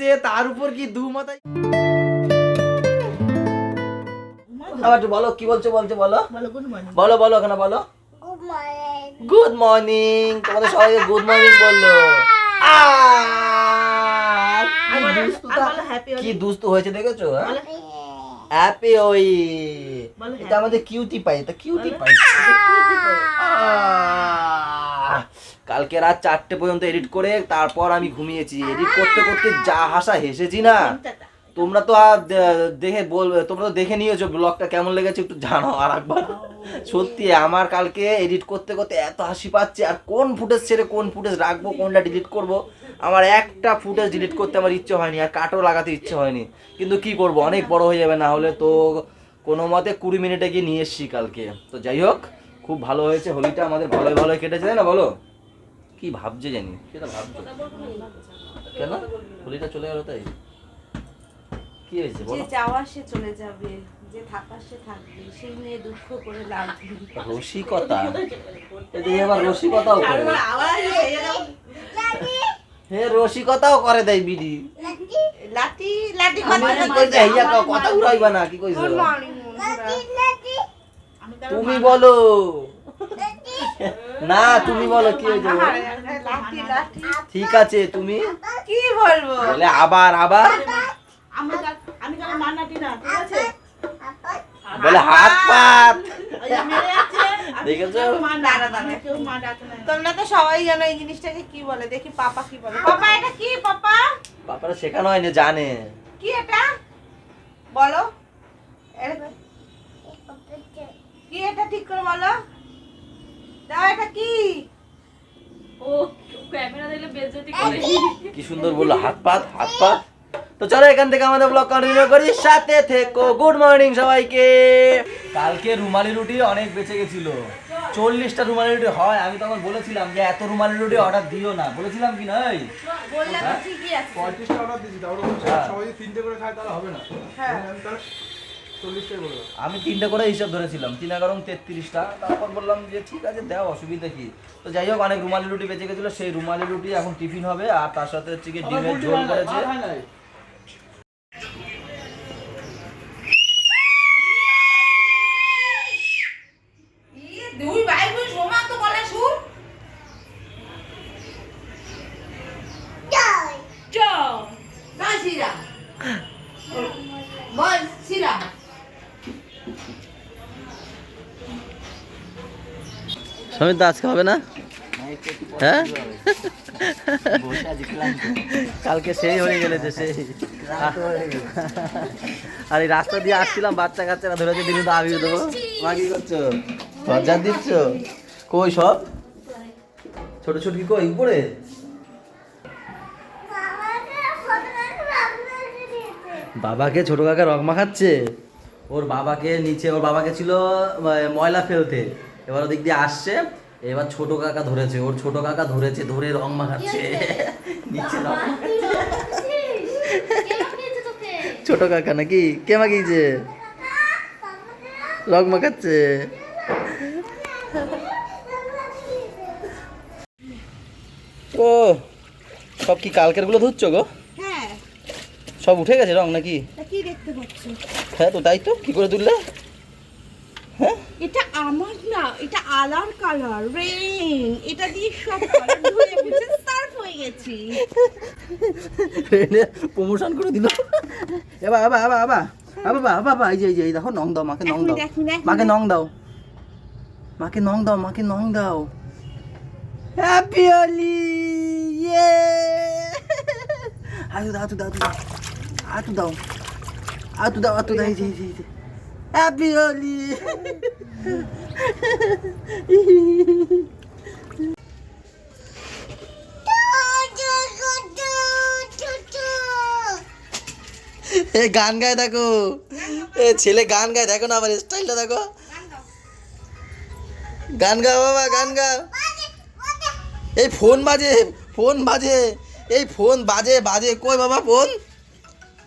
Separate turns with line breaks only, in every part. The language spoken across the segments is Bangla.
হয়েছে তার উপর কি দু মাথায়? আবার একটু বলো কি বলছো বলছো বলো?
বলো
বলো বলো ওখানে বলো। গুড মর্নিং তোমাদের সবাইকে গুড মর্নিং বলল। কি
বলো হ্যাপি
কি দুস্তু হয়েছে দেখেছ হ্যাঁ? হ্যাপি ওই এটা আমাদের কিউটি পাই এটা কিউটি পাই! কালকে রাত চারটে পর্যন্ত এডিট করে তারপর আমি ঘুমিয়েছি। এডিট করতে করতে যা হাসা হেসেছি না। তোমরা তো আর দেখে বলবে তোমরা তো দেখে নিয়েছো ব্লগটা কেমন লেগেছে একটু জানাও আর একবার সত্যি আমার কালকে এডিট করতে করতে এত হাসি পাচ্ছে। আর কোন ফুটেজ ছেড়ে কোন ফুটেজ রাখব কোনটা ডিলিট করব? আমার একটা ফুটেজ ডিলিট করতে আমার ইচ্ছে হয়নি আর কাটও লাগাতে ইচ্ছে হয়নি। কিন্তু কি করব অনেক বড় হয়ে যাবে না হলে তো কোনো মতে কুড়ি মিনিটে গিয়ে নিয়ে এসছি কালকে। তো যাই হোক খুব ভালো হয়েছে হোলিটা আমাদের ভালোই ভালোই কেটেছে তাই না বলো? কি ভাবছে জানি সেটা ভাবছ। কেন? হোলিটা চলে গেল তাই? কি হয়েছে
যে
বলো
যাওয়ার সে চলে যাবে যে থাকার সে থাকবে সেই নিয়ে দুঃখ করে লাভ।
রসিকতা? এদিকে রসিকতাও করে। হে রসিকতাও করে দেয় বিডি। হিয়া কাও কথা উড়াইবা না কি কইছো? তুমি বলো। না তুমি বলো কি হয়েছে ঠিক আছে তুমি?
কি বলব?
বলে আবার আবার? বলে হাত পাত। দেখেছ?
তোমরা তো সবাই জানো এই জিনিসটাকে কি বলে দেখি পাপা কি বলে। পাপা এটা কি পাপা?
বাপারা শেখানো হয়নি জানে।
কি এটা? বলো। কি এটা ঠিক করে বলো? দাও এটা কি?
ও ক্যামেরা দেখলে বেজতি
কি সুন্দর বলল হাত পাত হাত পাত। তো চলো এখান থেকে আমাদের ব্লগ কন্টিনিউ করি সাথে থেকো। গুড মর্নিং সবাইকে। কালকে রুমালি রুটি অনেক বেঁচে গেছিল। চল্লিশটা রুমালি রুটি হয় আমি তখন বলেছিলাম যে এত রুমালি রুটি অর্ডার দিও না। বলেছিলাম কি না এই
বললে তো ঠিকই আছে।
পঁয়ত্রিশটা অর্ডার দিয়েছি
হ্যাঁ।
সবাই তিনটে করে খায় তাহলে হবে না।
হ্যাঁ।
আমি
তিনটে করে হিসাব ধরেছিলাম তিন এগারো তেত্রিশটা। তারপর বললাম যে ঠিক আছে দেও অসুবিধা কি? তো যাই হোক অনেক রুমালি রুটি বেঁচে গেছিল সেই রুমালি রুটি এখন টিফিন হবে আর তার সাথে হচ্ছে কি ডিমের ঝোল করেছে
ভাত হয় নাই।
দুই ভাই বোন সমান তো বলে সুর না সিরা বল সিরা
সমিত আজকে হবে না? হ্যাঁ? কালকে সেই হয়ে গেলেছে সেই। আর এই রাস্তা দিয়ে আসছিলাম, বাচ্চা কাচ্চারা ধরেছে দিদি তো আবির দেবো। কি করছ? লজ্জা দিচ্ছ? কই সব? ছোট ছোট কি কই, উপরে? বাবাকে ছোট কাকা রক মাখাচ্ছে। ওর বাবাকে নিচে, ওর বাবাকে ছিল ময়লা ফেলতে। এবার ওদিক দিয়ে আসছে এবার ছোট কাকা ধরেছে ওর ছোট কাকা ধরেছে ধরে রং মাখাচ্ছে। নিচে রং ছোট কাকা নাকি? কে মাখিয়েছে? রং মাখাচ্ছে। ও সব কি কালকেরগুলো ধুচ্ছ গো?
হ্যাঁ।
সব উঠে গেছে রং নাকি?
কি দেখতে পাচ্ছ?
হ্যাঁ তো তাই তো কি করে তুললে
আমার না এটা আলার কালার রেন এটা দিয়ে সব কালার ধুয়ে মুছে সার্ফ হয়ে গেছি।
প্রমোশন করে দিল। এবার আবার আবার আবার আবার বাবা বাবা এই যে এই যে দেখো নং দাও মাকে নং দাও। মাকে নং দাও। মাকে নং দাও মাকে নং দাও। হ্যাপি হোলি ইয়ে আতু দাও আতু দাও আতু দাও। আতু দাও আতু দাও এই যে এই যে এই যে। হ্যাপি হোলি এ গান গায় দেখো। এ ছেলে গান গায়, দেখো না আবার স্টাইলটা দেখো। গান গাও বাবা, গান গাও। এই ফোন বাজে ফোন বাজে। এই ফোন বাজে বাজে। কই বাবা ফোন?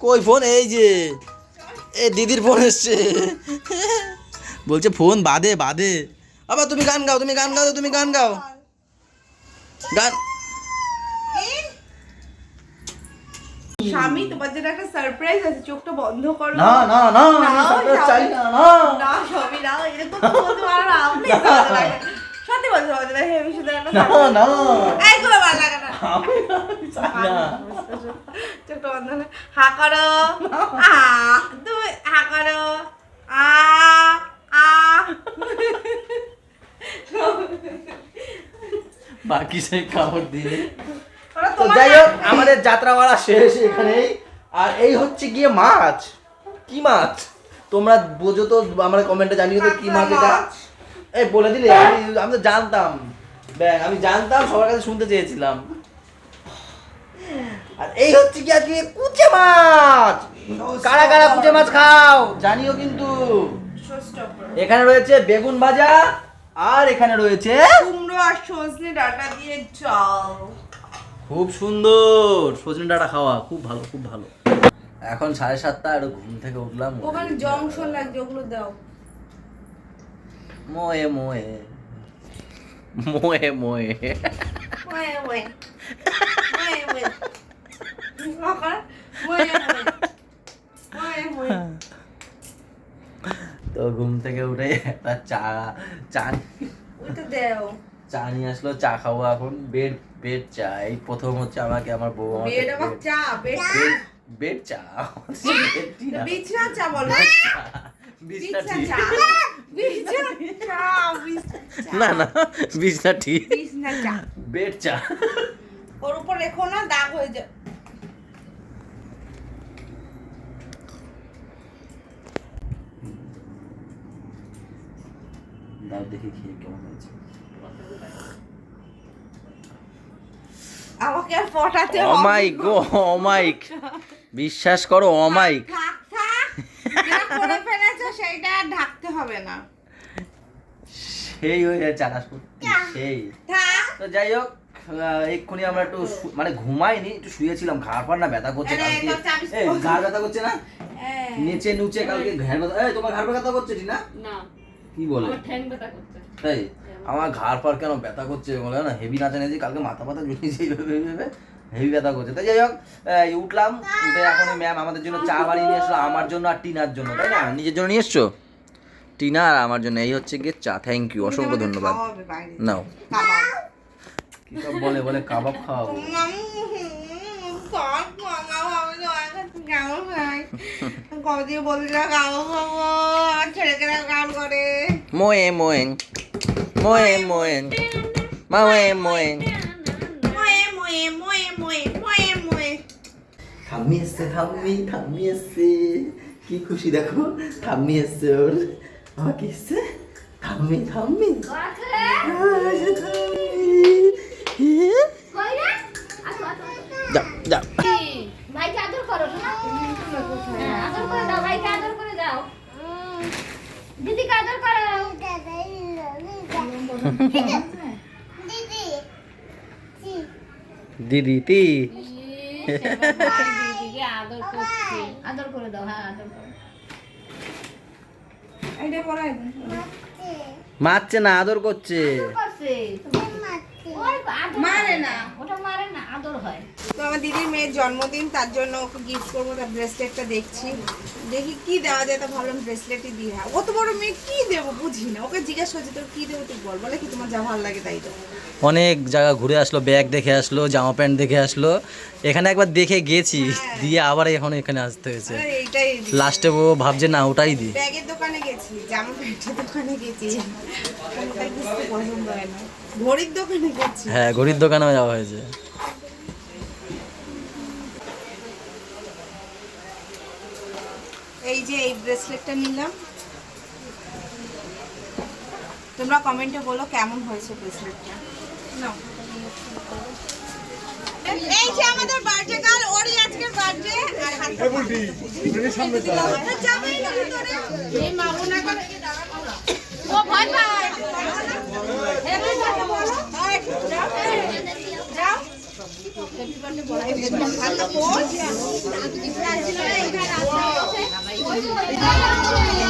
কই ফোন? এই যে। এই দিদির ফোন এসছে। বলছে ফোন বাদে বাদে। বাবা তুমি গান গাও তুমি গান গাও তুমি গান গাও। গান।
স্বামী তোমার জন্য একটা সারপ্রাইজ আছে চোখটা বন্ধ করো।
না না না
না, না।
চাই না না।
না স্বামী না এরকম তো বলতে পারো না আপনি ভালো লাগে সত্যি বলতে পারো না হেভি সুন্দর একটা
না
surprise।
না।
এইগুলো ভালো লাগে না
আমি চাই না
চোখটা বন্ধ হা করো আ তুমি হা করো আ আ
বাকি সেই কাপড় দিয়ে। তো যাই হোক আমাদের যাত্রাপালা শেষ এখানেই। আর এই হচ্ছে গিয়ে মাছ। কি মাছ? তোমরা বোঝো তো আমরা কমেন্টে জানিও তো কি মাছ এটা। এই বলে দিলে আমি আমি তো জানতাম। ব্যাং আমি জানতাম সবার কাছে শুনতে চেয়েছিলাম। আর এই হচ্ছে কি আজকে কুচে মাছ। কারা কারা কুচে মাছ খাও? জানিও কিন্তু। এখানে রয়েছে বেগুন ভাজা আর এখানে রয়েছে
কুমড়ো আর সজনে ডাটা দিয়ে চাল।
খুব সুন্দর। সজনে ডাটা খাওয়া খুব ভালো খুব ভালো। এখন সাড়ে সাতটা আর ঘুম থেকে উঠলাম।
ওখানে জংশন লাগছে ওগুলো দাও।
মোয়ে মোয়ে। মোয়ে মোয়ে।
ওয়ে ওয়ে ওয়ে ওয়ে
তো ঘুম থেকে উঠে একটা চা চা চা নিয়ে আসলো চা খাব এখন। বেড বেড চা। এই প্রথম হচ্ছে আমাকে আমার বউ
চা বেড
চা। না।
বিছনা চা বলো।
বিছনা
চা।
না না বিছনা
চা।
বেড চা।
ওর উপর রেখো না দাগ হয়ে যায়।
দাও দেখি খেয়ে কেমন হয়েছে?
আমাকে আর পটাতে
অমাইক গো অমাইক বিশ্বাস করো অমাইক
করে ফেলেছো সেইটা আর ঢাকতে হবে না।
সেই হয়ে যাচ্ছে আকাশ সেই। তো যাই হোক এক্ষুনি আমরা একটু মানে ঘুমাইনি একটু শুয়েছিলাম ঘাড় ফাড় না ব্যথা করছে কালকে। ঘাড় ব্যথা করছে না। নিচে নুচে কালকে ঘাড় ব্যথা তোমার ঘাড় ব্যথা করছে না
না।
কি বলে? তাই আমার ঘাড় ফাড় কেন ব্যথা করছে বলে না হেভি নাচে নাচি কালকে মাথা ব্যথা জুড়িয়েছে এইভাবে এইভাবে হেভি ব্যথা করছে। তাই যাই হোক উঠলাম উঠে এখন ম্যাম আমাদের জন্য চা বানিয়ে নিয়ে এসলো আমার জন্য আর টিনার জন্য তাই না? নিজের জন্য নিয়ে এসছো? টিনা আর আমার জন্য এই হচ্ছে গিয়ে চা থ্যাংক ইউ অসংখ্য
ধন্যবাদ। নাও।
বলে বলে ধন্যবাদ
খাওয়াবে। বাইরে।
নাও
কাবাব।
কি সব বলে বলে কাবাব খাওয়াবো
উম, কাবাব খাওয়াবো, আমি তো এখন কাবাব খাই। কবে দিয়ে বলছিল কাবাব খাব, আর ছেলেকেরা গান করে।
মোয়ে মোয়ে মোয়ে মোয়ে মোয়ে মোয়ে
ময়ে, ময়ে, ময়ে, ময়ে, ময়ে, ময়ে।
ঠাম্মি এসছে ঠাম্মি ঠাম্মি এসছে কি খুশি দেখো ঠাম্মি এসছে ওর আমাকে এসছে ঠাম্মি ঠাম্মি আয়, ঠাম্মি। যাও যাও
ভাইকে আদর করো না হ্যাঁ, আদর করে দাও ভাইকে আদর করে দাও। দিদিকে আদর করো
দিদি তি।
ইস, এবার ভাই দিদিকে আদর করছে। আদর করে দাও হ্যাঁ আদর করো।
এইটা পড়াই দে।
মারছে না আদর করছে।
করছে। ওই আদর
মারে না।
ওটা মারে না আদর হয়।
তো আমার দিদির মেয়ের জন্মদিন তার জন্য ওকে গিফট করব তার ব্রেসলেটটা দেখছি। দেখি কি দেওয়া যায় তো ভাবলাম ব্রেসলেটই দিয়ে হ্যাঁ বড় মেয়ে কি দেবো বুঝি না। ওকে জিজ্ঞেস করছি তোর কি দেবো তুই বল। বলে কি তোমার যা ভালো লাগে তাই দেবো।
অনেক জায়গা ঘুরে আসলো ব্যাগ দেখে আসলো জামা প্যান্ট দেখে আসলো। এখানে একবার দেখে গেছি দিয়ে আবার এখন এখানে আসতে হয়েছে।
এইটাই
লাস্টে ও ভাবছে না ওটাই দি
ব্যাগের দোকানে গেছি জামা প্যান্টের দোকানে গেছি। হয় ঘড়ির দোকানে গেছি।
হ্যাঁ ঘড়ির দোকানেও যাওয়া হয়েছে।
এই যে এই ব্রেসলেটটা নিলাম তোমরা কমেন্টে বলো কেমন হয়েছে ব্রেসলেটটা নাও এই যে আমাদের বার্থডে গার্ল ওরই আজকের বার্থডে আর হাতটা
সামনে
যাবেই না ভিতরে। এই মামু না করে ও ভয় পায় হ্যাপি বার্থডে বলো এই, যাও যাও হ্যাপি বার্থডে বলো এই পড়বে তো Hadi.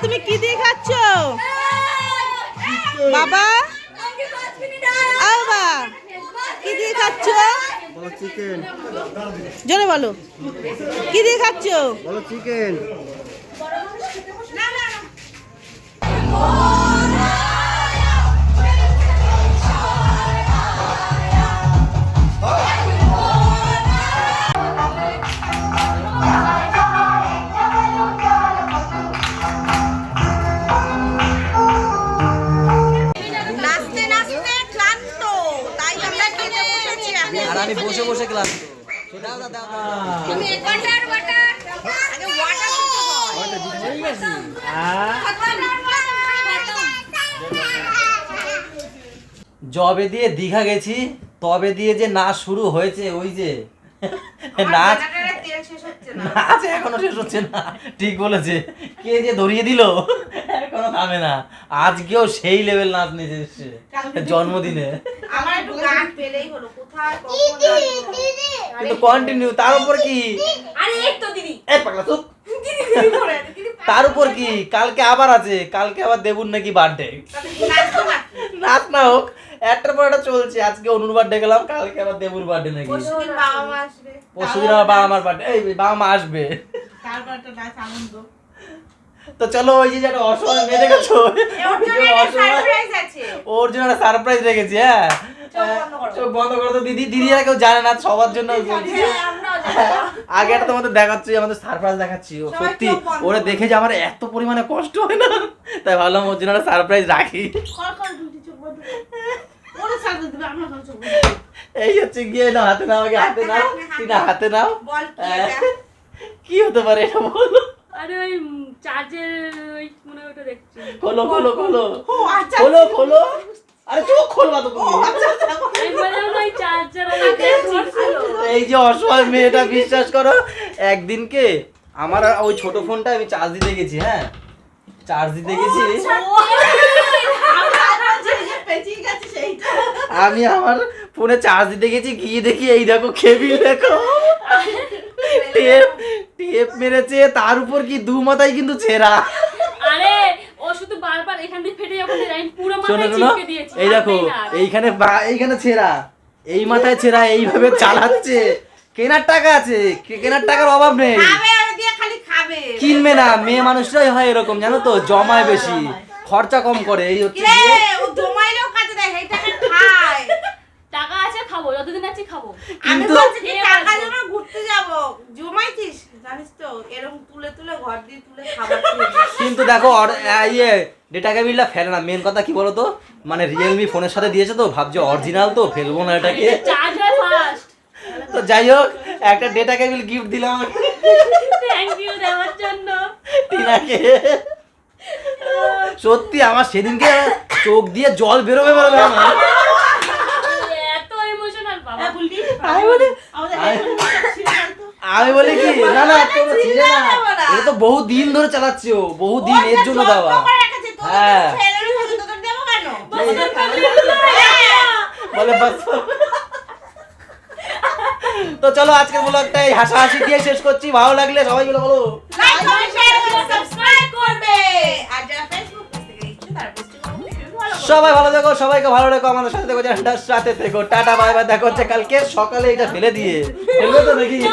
তুমি কি দিয়ে খাচ্ছ? বাবা? বাবা কি দিয়ে খাচ্ছ?
চিকেন
জোরে বলো। কি দিয়ে খাচ্ছ?
বলো চিকেন
নাচতে
জবে দিয়ে দীঘা গেছি তবে দিয়ে যে নাচ শুরু হয়েছে ওই যে। নাচ নাচ এখনও শেষ হচ্ছে না। ঠিক বলেছে। কে যে ধরিয়ে দিল এখনও থামে না। আজকেও সেই লেভেল নাচ নিয়ে এসছে। জন্মদিনে।
আমার একটু গান পেলেই হলো?
কিন্তু কন্টিনিউ তার উপর কি?
আরে এই তো দিদি।
এ পাগলা চুপ।
দিদি দিদি করে দিদি
তার উপর কি? কালকে আবার আছে কালকে আবার দেবুর নাকি বার্থডে
না
নাচ না হোক একটার পর একটা চলছে আজকে অনুর বার্থডে গেলাম কালকে আবার দেবুর বার্থডে নাকি।
পরশুদিন বাবা
পরশুদিন আমার বাবা মার বার্থডে এই বাবা মা আসবে।
তারপর একটা নাচ আনন্দ।
তো চলো ওই যে একটা অসময় মেয়ে দেখেছ?
ওর জন্য একটা সারপ্রাইজ
রেখেছি হ্যাঁ।
চোখ বন্ধ করো।
তো দিদি দিদিরা কেউ জানে না সবার জন্য
হ্যাঁ।
আগে একটা তোমাদের দেখাচ্ছি আমাদের সারপ্রাইজ দেখাচ্ছি সত্যি ওরে। দেখে যে আমার এত পরিমাণে কষ্ট হয় না। তাই ভাবলাম ওর জন্য একটা সারপ্রাইজ রাখি। এই হচ্ছে গিয়ে না হাতে নাও আগে হাতে নাও তিনা হাতে নাও। হ্যাঁ। কি হতে পারে এটা বলো।
আরে ওই চার্জের ওই মনে হয় ওটা দেখছি।
খোলো খোলো খোলো।
ও আচ্ছা
খোলো খোলো। আরে চোখ খোলবা তো তুমি।
আমি বললাম ওই চার্জার
এই যে অসহায় মেয়েটা বিশ্বাস করো একদিনকে আমার ওই ছোট ফোনটা আমি চার্জ দিতে গেছি হ্যাঁ? চার্জ দিতে গেছি। আমি আমার ফোনে চার্জ দিতে গেছি গিয়ে দেখি এই দেখো কেবিল দেখো। টেপ টেপ মেরেছে তার উপর কি দু মাথায় কিন্তু ছেঁড়া।
আরে ও শুধু বারবার এখান থেকে ফেটে যখন আমি পুরো
শোনো
মাথায় চিপকে দিয়েছি।
এই দেখো। এইখানে বা- এইখানে ছেঁড়া। এই মাথায় ছেঁড়া এইভাবে চালাচ্ছে। কেনার টাকা আছে কেনার টাকার অভাব নেই।
খাবে আর দিয়ে খালি খাবে।
কিনবে না মেয়ে মানুষরাই হয় এরকম জানো তো? জমায় বেশি খরচা কম করে এই হচ্ছে
টাকা আছে খাব যতদিন আছে খাব।
আমি
কিন্তু-
টাকা জমা ঘুরতে যাব। জমাইছিস? জানিস তো এরকম তুলে তুলে ঘর দিয়ে তুলে খাবার
কিন্তু দেখো অর- ইয়ে ডেটা কেবিলটা ফেলে না। মেন কথা কি বলো তো মানে রিয়েলমি ফোনের সাথে দিয়েছে তো ভাবছে অরিজিনাল তো ফেলব না এটাকে।
চার্জ হয়
তো যাই হোক একটা ডেটা কেবিল গিফট দিলাম।
থ্যাংক ইউ দেওয়ার জন্য।
টিনাকে। সত্যি আমার সেদিনকে চোখ দিয়ে জল বেরোবে বেরোবে আমার
এত ইমোশনাল বাবা
হ্যাঁ, বুলটি?
আমি বলি আমি- বলি কি? না না তোর ছিল না। এটা তো বহু দিন ধরে চালাচ্ছি ও বহু দিন এর জন্য দেওয়া। হ্যাঁ। বলে বাস। তো চলো আজকের ব্লগটা এই হাসাহাসি দিয়ে শেষ করছি। ভালো লাগলে সবাই বলো
comment, share এবং subscribe করবে। আর যারা
সবাই ভালো দেখো সবাইকে ভালো রেখো, আমাদের সাথে থেকো জানটার সাথে থেকো। টাটা, বাই বাই, দেখা হচ্ছে কালকে। সকালে এটা ফেলে দিয়ে। ফেলবে তো নাকি?